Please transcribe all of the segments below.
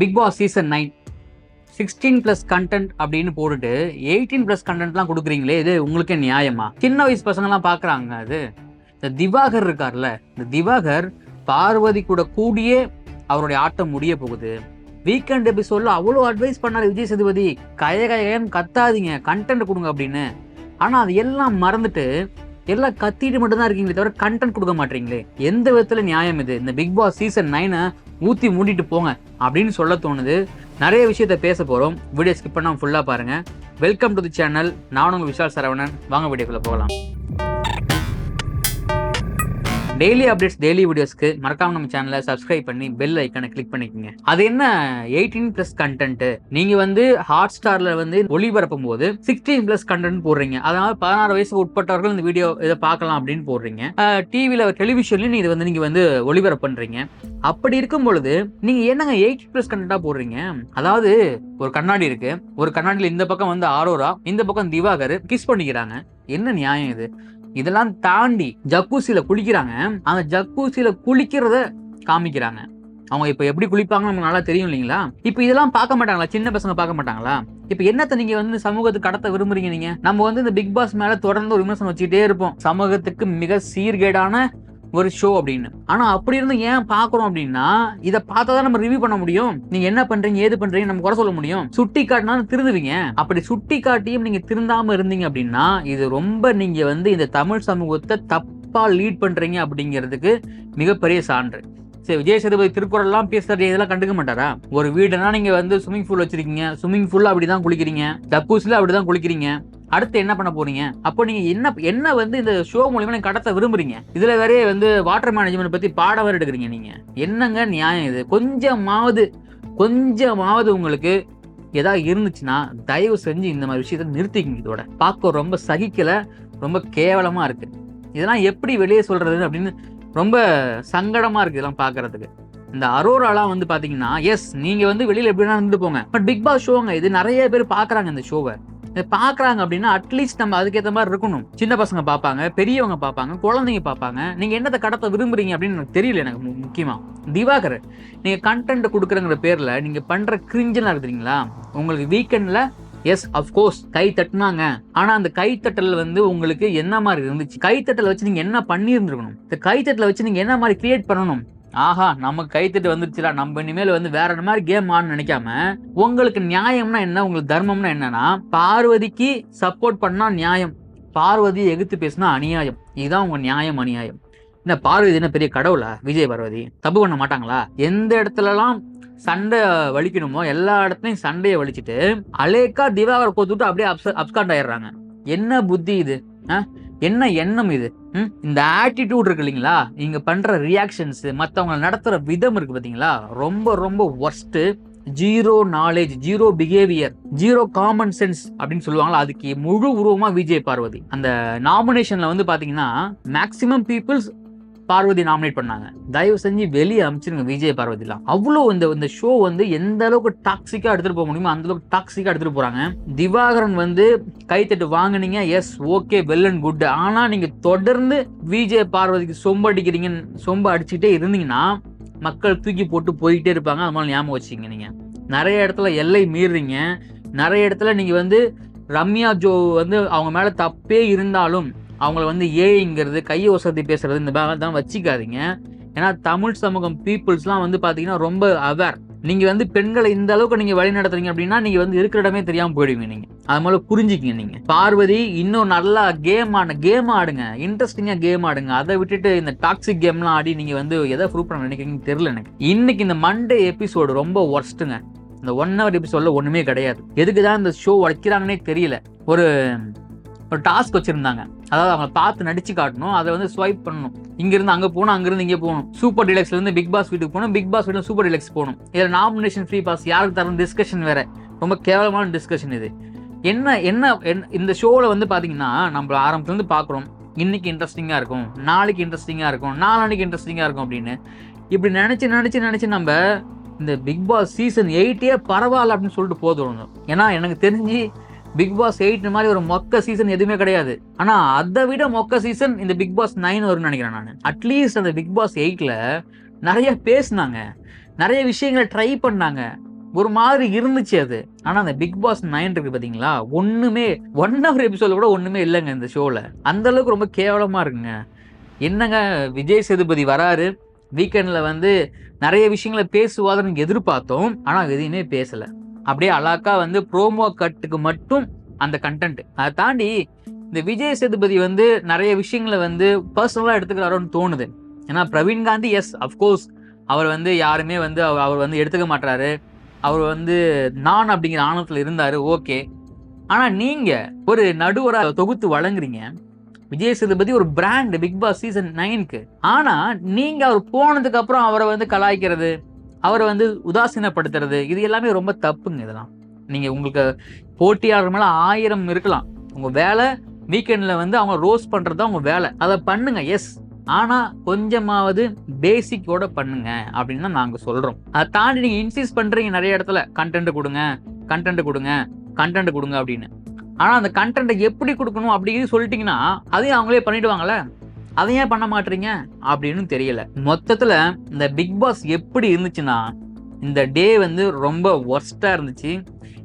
Bigg Boss season nine sixteen plus content அப்படின்னு போட்டுட்டு eighteen plus கண்டென்ட்லாம் கொடுக்குறீங்களே இது உங்களுக்கே நியாயமா? சின்ன வயசு பசங்கள்லாம் பார்க்குறாங்க அது. இந்த திவாகர் இருக்கார்ல இந்த திவாகர் பார்வதி கூட கூடியே அவருடைய ஆட்டம் முடிய போகுது. வீக்கெண்ட் எபிசோட்ல அவ்வளோ அட்வைஸ் பண்ணார் விஜய் சேதுபதி. கய கயன்னு கத்தாதீங்க கண்டென்ட் கொடுங்க அப்படின்னு. ஆனால் அது எல்லாம் மறந்துட்டு எல்லாம் கத்திட்டு மட்டும்தான் இருக்கீங்களே தவிர கண்டென்ட் கொடுக்க மாட்டீங்களே. எந்த விதத்தில் நியாயம் இது? இந்த பிக் பாஸ் சீசன் நைனை ஊற்றி மூடிட்டு போங்க அப்படின்னு சொல்ல தோணுது. நிறைய விஷயத்த பேச போகிறோம் வீடியோ ஸ்கிப் பண்ணால் ஃபுல்லாக பாருங்கள் வெல்கம் டு தி சேனல் நான் உங்கள் விஷால் சரவணன். வாங்க வீடியோக்குள்ளே போகலாம். டெய்லி அப்டேட்ஸ் டெய்லி வீடியோஸ்க்கு மறக்காம நம்ம சேனலை சப்ஸ்கிரைப் பண்ணி பெல் ஐக்கனை கிளிக் பண்ணிக்கோங்க. அது என்ன? எயிட்டீன் பிளஸ் கண்டென்ட் நீங்க வந்து ஹாட் ஸ்டார்ல வந்து ஒளிபரப்பும் போது சிக்ஸ்டீன் பிளஸ் கண்டென்ட் போடுறீங்க. அதனால பதினாறு வயசுக்கு உட்பட்டவர்கள் இந்த வீடியோ இதை பார்க்கலாம் அப்படின்னு போடுறீங்க. டிவியில டெலிவிஷன்லயும் இது வந்து நீங்க வந்து ஒளிபரப்பு பண்றீங்க. அப்படி இருக்கும் பொழுது நீங்க என்னங்க எயிட் பிளஸ் கண்டென்ட்டா போடுறீங்க? அதாவது ஒரு கண்ணாடி இருக்கு. ஒரு கண்ணாடியில் இந்த பக்கம் வந்து ஆரோரா இந்த பக்கம் திவாகர் கிஸ் பண்ணிக்கிறாங்க. என்ன நியாயம் இது? இதெல்லாம் தாண்டி ஜக்கூசியில குளிக்கிறாங்க. அந்த ஜக்கூசியில குளிக்கிறத காமிக்கிறாங்க. அவங்க இப்ப எப்படி குளிப்பாங்கன்னு நமக்கு நல்லா தெரியும் இல்லைங்களா? இப்ப இதெல்லாம் பார்க்க மாட்டாங்களா? சின்ன பசங்க பார்க்க மாட்டாங்களா? இப்ப என்னத்த நீங்க வந்து சமூகத்துக்கு கடத்த விரும்புறீங்க நீங்க? நம்ம வந்து இந்த பிக் பாஸ் மேல தொடர்ந்து ஒரு விமர்சனம் வச்சுக்கிட்டே இருப்போம். சமூகத்துக்கு மிக சீர்கேடான ஒரு ஷோ அப்படின்னு. ஆனா அப்படி இருந்து ஏன் பாக்குறோம் அப்படின்னா இதை பார்த்தா தான் நம்ம ரிவ்யூ பண்ண முடியும். நீங்க என்ன பண்றீங்க ஏது பண்றீங்க நம்ம குறை சொல்ல முடியும். சுட்டி காட்டினாலும் திருந்துவீங்க. அப்படி சுட்டி காட்டியும் நீங்க திருந்தாம இருந்தீங்க அப்படின்னா இது ரொம்ப நீங்க வந்து இந்த தமிழ் சமூகத்தை தப்பா லீட் பண்றீங்க அப்படிங்கிறதுக்கு மிகப்பெரிய சான்று. சரி விஜய் சேதுபதி திருக்குறள்லாம் பேசுறது இதெல்லாம் கண்டுக்க மாட்டாரா? ஒரு வீடுனா நீங்க வந்து ஸ்விமிங் பூல் வச்சிருக்கீங்க. ஸ்விமிங் பூல்ல அப்படிதான் குளிக்கிறீங்க. ஜக்கூஸ்ல அப்படிதான் குளிக்கிறீங்க. அடுத்து என்ன பண்ண போறீங்க? அப்போ நீங்க என்ன என்ன வந்து இந்த ஷோ மூலியமா நீங்க கடத்த விரும்புறீங்க? இதுல வேற வந்து வாட்டர் மேனேஜ்மெண்ட் பத்தி பாடம் வேற எடுக்கிறீங்க நீங்க. என்னங்க நியாயம் இது? கொஞ்சமாவது கொஞ்சமாவது உங்களுக்கு ஏதாவது இருந்துச்சுன்னா தயவு செஞ்சு இந்த மாதிரி விஷயத்த நிறுத்திக்கிங்க இதோட. பார்க்க ரொம்ப சகிக்கல ரொம்ப கேவலமா இருக்கு. இதெல்லாம் எப்படி வெளியே சொல்றது அப்படின்னு ரொம்ப சங்கடமா இருக்கு இதெல்லாம் பாக்குறதுக்கு இந்த அரோராலாம் வந்து பாத்தீங்கன்னா எஸ் நீங்க வந்து வெளியில எப்படின்னா இருந்து போங்க. பட் பிக் பாஸ் ஷோங்க இது நிறைய பேர் பாக்குறாங்க இந்த ஷோவை பார்க்குறாங்க பாக்குறாங்க அப்படின்னா அட்லீஸ்ட் நம்ம அதுக்கேற்ற மாதிரி இருக்கணும். சின்ன பசங்க பார்ப்பாங்க பெரியவங்க பார்ப்பாங்க குழந்தைங்க பார்ப்பாங்க. நீங்க என்னத்தை கடத்த விரும்புறீங்க அப்படின்னு எனக்கு தெரியல எனக்கு மு- முக்கியமா. திவாகர் நீங்க கண்டென்ட் கொடுக்குறங்கிற பேர்ல நீங்க பண்ற கிரிஞ்செல்லாம் இருக்குறீங்களா உங்களுக்கு வீக்கெண்ட்ல எஸ் அஃப்கோர்ஸ் கை தட்டினாங்க. ஆனா அந்த கைத்தட்டல் வந்து உங்களுக்கு என்ன மாதிரி இருந்துச்சு? கைத்தட்டலை வச்சு நீங்க என்ன பண்ணியிருந்துருக்கணும்? இந்த கைத்தட்டல வச்சு நீங்க என்ன மாதிரி கிரியேட் பண்ணணும்? ஆஹா நமக்கு கைத்தட்டு வந்துருச்சுடா. நம்ம இனிமேல் வந்து வேற மாதிரி கேம் ஆன்னு நினைக்காம உங்களுக்கு நியாயம்னா என்ன? உங்களுக்கு தர்மம்னா என்னன்னா பார்வதிக்கு சப்போர்ட் பண்ணா நியாயம். பார்வதி எதிர்த்து பேசினா அநியாயம். இதுதான் உங்க நியாயம் அநியாயம். என்ன பார்வதி என்ன பெரிய கடவுளா? விஜய் பார்வதி. தப்பு பண்ண மாட்டாங்களா? எந்த இடத்துலலாம் சண்டை வலிக்கணுமோ எல்லா இடத்துலையும் சண்டையை வலிச்சுட்டு அலேக்கா திவாகர் கோத்துட்டு அப்படியே அப்ஸ் அப்ஸ்காண்ட் ஆயிடுறாங்க. என்ன புத்தி இது? ஆ? என்ன எண்ணம் இது? இந்த ஆட்டிடியூட் இருக்கு இல்லைங்களா? நீங்க பண்ற ரியாக்ஷன்ஸ் மற்றவங்க நடத்துற விதம் இருக்கு பாத்தீங்களா? ரொம்ப ரொம்ப worst zero knowledge zero behaviour zero common sense அப்படின்னு சொல்லுவாங்களா? அதுக்கு முழு உருவமா விஜய் பார்வதி அந்த நாமினேஷன்ல வந்து பாத்தீங்கன்னா மேக்சிமம் பீப்புள்ஸ் பார்வதி நாமினேட் பண்ணாங்க. தயவு செஞ்சு வெளியே அமிச்சிருங்க விஜய் பார்வதிலாம். அவ்வளோ இந்த இந்த ஷோ வந்து எந்த அளவுக்கு டாக்ஸிக்காக எடுத்துகிட்டு போக முடியுமோ அந்த அளவுக்கு டாக்ஸிக்காக எடுத்துகிட்டு போகிறாங்க திவாகரன் வந்து கைத்தட்டு வாங்கினீங்க. Yes okay well and good ஆனால் நீங்கள் தொடர்ந்து விஜய் பார்வதிக்கு சொம்பு அடிக்கிறீங்கன்னு சொம்பு அடிச்சுக்கிட்டே இருந்தீங்கன்னா மக்கள் தூக்கி போட்டு போய்கிட்டே இருப்பாங்க. அது மாதிரி ஞாபகம் வச்சுங்க நீங்கள் நிறைய இடத்துல எல்லை மீறுறீங்க நிறைய இடத்துல நீங்கள் வந்து ரம்யா ஜோ வந்து அவங்க மேலே தப்பே இருந்தாலும் அவங்கள வந்து ஏங்கிறது கையை வசதி பேசுறது இந்த மாதிரி தான் வச்சுக்காதீங்க. ஏன்னா தமிழ் சமூகம் பீப்புள்ஸ்லாம் வந்து பார்த்தீங்கன்னா ரொம்ப அவேர் நீங்கள் வந்து பெண்களை இந்த அளவுக்கு நீங்கள் வழி நடத்துறீங்க அப்படின்னா நீங்கள் வந்து இருக்கிற இடமே தெரியாமல் போயிடுவீங்க நீங்கள் அது மேல புரிஞ்சுக்கிங்க நீங்கள் பார்வதி இன்னும் நல்லா கேம் ஆன கேம் ஆடுங்க. இன்ட்ரெஸ்டிங்காக கேம் ஆடுங்க. அதை விட்டுட்டு இந்த டாக்ஸிக் கேம்லாம் ஆடி நீங்கள் வந்து எதை ப்ரூவ் பண்ண நினைக்கிறீங்கன்னு தெரியல எனக்கு. இன்னைக்கு இந்த மண்டே எபிசோடு ரொம்ப ஒர்ஸ்ட்டுங்க இந்த ஒன் ஹவர் எபிசோடில் ஒன்றுமே கிடையாது. எதுக்கு தான் இந்த ஷோ வைக்கிறாங்கன்னே தெரியல. ஒரு ஒரு டாஸ்க் வச்சுருந்தாங்க. அதாவது அவங்க பார்த்து நடிச்சு காட்டணும் அதை வந்து ஸ்வைப் பண்ணணும். இங்கேருந்து அங்கே போகணும் அங்கேருந்து இங்கே போகணும். சூப்பர் டிலக்ஸ்லேருந்து பிக் பாஸ் வீட்டுக்கு போகணும் பிக் பாஸ் வீட்டில் சூப்பர் டிலக்ஸ் போகணும். இதில் நாமினேஷன் ஃப்ரீ பாஸ் யாருக்கு தரணும்? டிஸ்கஷன் வேறு. ரொம்ப கேவலமான டிஸ்கஷன் இது. என்ன என்ன என்ன- இந்த ஷோவில் வந்து பார்த்தீங்கன்னா நம்ம ஆரம்பத்துலேருந்து பார்க்குறோம் இன்னைக்கு இன்ட்ரெஸ்டிங்காக இருக்கும் நாளைக்கு இன்ட்ரெஸ்டிங்காக இருக்கும் நாளான்னைக்கு இன்ட்ரெஸ்டிங்காக இருக்கும் அப்படின்னு. இப்படி நினச்சி நினச்சி நினச்சி நம்ம இந்த பிக் பாஸ் சீசன் எயிட்டே பரவாயில்ல அப்படின்னு சொல்லிட்டு போதும். ஏன்னா எனக்கு தெரிஞ்சு பிக் பாஸ் எயிட் மாதிரி ஒரு மொக்க சீசன் எதுவுமே கிடையாது. ஆனா அதை விட மொக்க சீசன் இந்த பிக் பாஸ் நைன் வரும்னு நினைக்கிறேன் நான். அட்லீஸ்ட் அந்த பிக் பாஸ் எயிட்ல நிறைய பேசுனாங்க. நிறைய விஷயங்களை ட்ரை பண்ணாங்க. ஒரு மாதிரி இருந்துச்சு அது. ஆனா அந்த பிக் பாஸ் நைன் இருக்கு பாத்தீங்களா? ஒண்ணுமே ஒன் ஹவர் எபிசோட கூட ஒண்ணுமே இல்லைங்க இந்த ஷோல அந்த அளவுக்கு ரொம்ப கேவலமா இருக்குங்க. என்னங்க விஜய் சேதுபதி வராரு? வீக்கெண்ட்ல வந்து நிறைய விஷயங்களை பேசுவாதன்னு எதிர்பார்த்தோம். ஆனா எதையுமே பேசலை. அப்படியே அழகா வந்து ப்ரோமோ கட்டுக்கு மட்டும் அந்த கண்டென்ட் அதை தாண்டி இந்த விஜய் சேதுபதி வந்து நிறைய விஷயங்களை வந்து பர்சனலாக எடுத்துக்கிறாரோன்னு தோணுது. ஏன்னா Praveen Gandhi yes of course அவர் வந்து யாருமே வந்து அவர் அவர் வந்து எடுத்துக்க மாட்டாரு அவர் வந்து நான் அப்படிங்கிற ஆணவத்தில் இருந்தார் ஓகே ஆனால் நீங்கள் ஒரு நடுவராக தொகுத்து வழங்குறீங்க. விஜய் சேதுபதி ஒரு பிராண்ட் பிக் பாஸ் சீசன் நைனுக்கு ஆனால் நீங்கள் அவர் போனதுக்கப்புறம் அவரை வந்து கலாய்க்கிறது அவரை வந்து உதாசீனப்படுத்துறது இது எல்லாமே ரொம்ப தப்புங்க இதெல்லாம். நீங்க உங்களுக்கு போட்டியாளர் மேல ஆயிரம் இருக்கலாம். உங்க வேலை வீக்கெண்ட்ல வந்து அவங்க ரோஸ் பண்ணுறது தான் உங்க வேலை. அதை பண்ணுங்க எஸ் ஆனா கொஞ்சமாவது பேசிக்கோட பண்ணுங்க அப்படின்னு தான் நாங்க சொல்றோம். அதை தாண்டி நீங்க இன்சிஸ் பண்றீங்க நிறைய இடத்துல கண்டென்ட் கொடுங்க கண்டென்ட் கொடுங்க கண்டென்ட் கொடுங்க அப்படின்னு. ஆனா அந்த கண்டென்ட்டை எப்படி கொடுக்கணும் அப்படின்னு சொல்லிட்டீங்கன்னா அதையும் அவங்களே பண்ணிடுவாங்கல்ல? அதை ஏன் பண்ண மாட்டீங்க? அப்படின்னு தெரியல. மொத்தத்தில் இந்த பிக் பாஸ் எப்படி இருந்துச்சுன்னா இந்த டே வந்து ரொம்ப ஒர்ஸ்டாக இருந்துச்சு.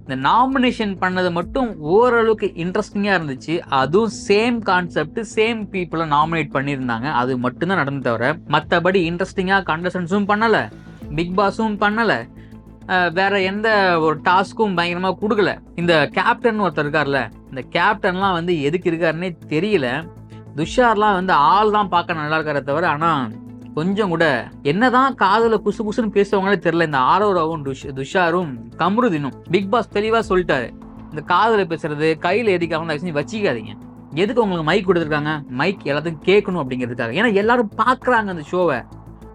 இந்த நாமினேஷன் பண்ணது மட்டும் ஓரளவுக்கு இன்ட்ரெஸ்டிங்காக இருந்துச்சு. அதுவும் சேம் கான்செப்ட் சேம் பீப்புளை நாமினேட் பண்ணியிருந்தாங்க. அது மட்டும்தான் நடந்து தவிர மற்றபடி இன்ட்ரெஸ்டிங்காக கண்டஸ்டன்ஸும் பண்ணலை பிக் பாஸும் பண்ணலை. வேற எந்த ஒரு டாஸ்க்கும் பயங்கரமாக கொடுக்கல. இந்த கேப்டன் ஒருத்தர் இருக்கார்ல இந்த கேப்டன்லாம் வந்து எதுக்கு இருக்காருன்னே தெரியல. துஷார்லாம் வந்து ஆள் தான் பார்க்க நல்லா இருக்கிற தவிர ஆனால் கொஞ்சம் கூட என்னதான் காதல குசு குசுன்னு பேசுவாங்களே தெரியல. இந்த ஆரோராவும் துஷ் துஷாரும் கம்ருதினும் பிக் பாஸ் தெளிவா சொல்லிட்டாரு. இந்த காதல பேசுறது கையில எதிக்காம தயவு வச்சிக்காதீங்க. எதுக்கு உங்களுக்கு மைக் கொடுத்துருக்காங்க? மைக் எல்லாத்துக்கும் கேட்கணும் அப்படிங்கிறதுக்காக. ஏன்னா எல்லாரும் பாக்குறாங்க அந்த ஷோவை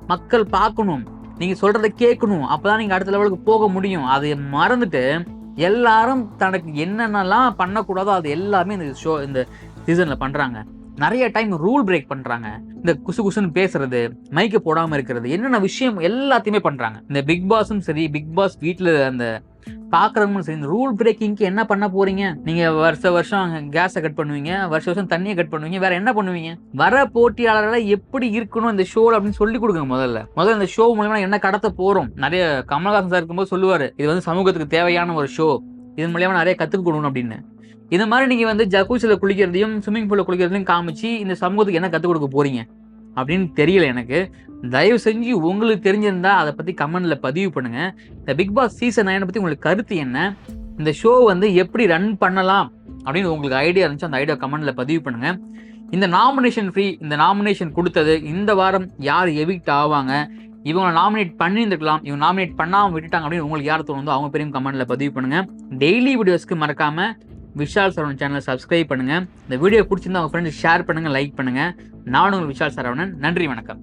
மக்கள் பார்க்கணும். நீங்க சொல்றத கேட்கணும். அப்பதான் நீங்க அடுத்த லெவலுக்கு போக முடியும். அதை மறந்துட்டு எல்லாரும் தனக்கு என்னென்னலாம் பண்ணக்கூடாதோ அது எல்லாமே இந்த ஷோ இந்த சீசன்ல பண்றாங்க. நிறைய டைம் ரூல் பிரேக் பண்றாங்க. இந்த குசு குசுன்னு பேசுறது மைக்கு போடாம இருக்கிறது என்னென்ன விஷயம் எல்லாத்தையுமே பண்றாங்க. இந்த பிக் பாஸும் சரி பிக் பாஸ் வீட்டுல அந்த பாக்குறவங்களும் சரி இந்த ரூல் பிரேக்கிங்க்கு என்ன பண்ண போறீங்க? நீங்க வருஷ வருஷம் கேஸை கட் பண்ணுவீங்க வருஷ வருஷம் தண்ணியை கட் பண்ணுவீங்க வேற என்ன பண்ணுவீங்க? வர போட்டியாளர்களை எப்படி இருக்கணும் இந்த ஷோல அப்படின்னு சொல்லி கொடுங்க முதல்ல. முதல்ல இந்த ஷோ மூலமா என்ன கடத்த போறோம்? நிறைய கமல்ஹாசன் சார் இருக்கும்போது சொல்லுவாரு இது வந்து சமூகத்துக்கு தேவையான ஒரு ஷோ இதன் மூலியமா நிறைய கத்துக்கொடுக்கணும் அப்படின்னு. இந்த மாதிரி நீங்கள் வந்து ஜக்கூசியில் குளிக்கிறதையும் ஸ்விம்மிங் பூலில் குளிக்கிறதையும் காமிச்சு இந்த சமூகத்துக்கு என்ன கற்றுக் கொடுக்க போறீங்க? அப்படின்னு தெரியல எனக்கு. தயவு செஞ்சு உங்களுக்கு தெரிஞ்சிருந்தா அதை பற்றி கமெண்டில் பதிவு பண்ணுங்க. இந்த பிக் பாஸ் சீசன் நைனை பற்றி உங்களுக்கு கருத்து என்ன? இந்த ஷோ வந்து எப்படி ரன் பண்ணலாம்? அப்படின்னு உங்களுக்கு ஐடியா இருந்துச்சு அந்த ஐடியா கமெண்டில் பதிவு பண்ணுங்க. இந்த நாமினேஷன் ஃப்ரீ இந்த நாமினேஷன் கொடுத்தது இந்த வாரம் யார் எவிக்ட் ஆவாங்க? இவங்களை நாமினேட் பண்ணியிருந்துருக்கலாம் இவங்க நாமினேட் பண்ணாமல் விட்டுட்டாங்க அப்படின்னு உங்களுக்கு யார் தோணுதோ அவங்க பேரையும் கமெண்டில் பதிவு பண்ணுங்கள் டெய்லி வீடியோஸ்க்கு மறக்காமல் விஷால் சரவணன் சேனலை சப்ஸ்கிரைப் பண்ணுங்கள் இந்த வீடியோ பிடிச்சிருந்தா உங்கள் ஃப்ரெண்ட்ஸ் ஷேர் பண்ணுங்கள் லைக் பண்ணுங்கள் நான் உங்கள் விஷால் சரவணன் நன்றி வணக்கம்.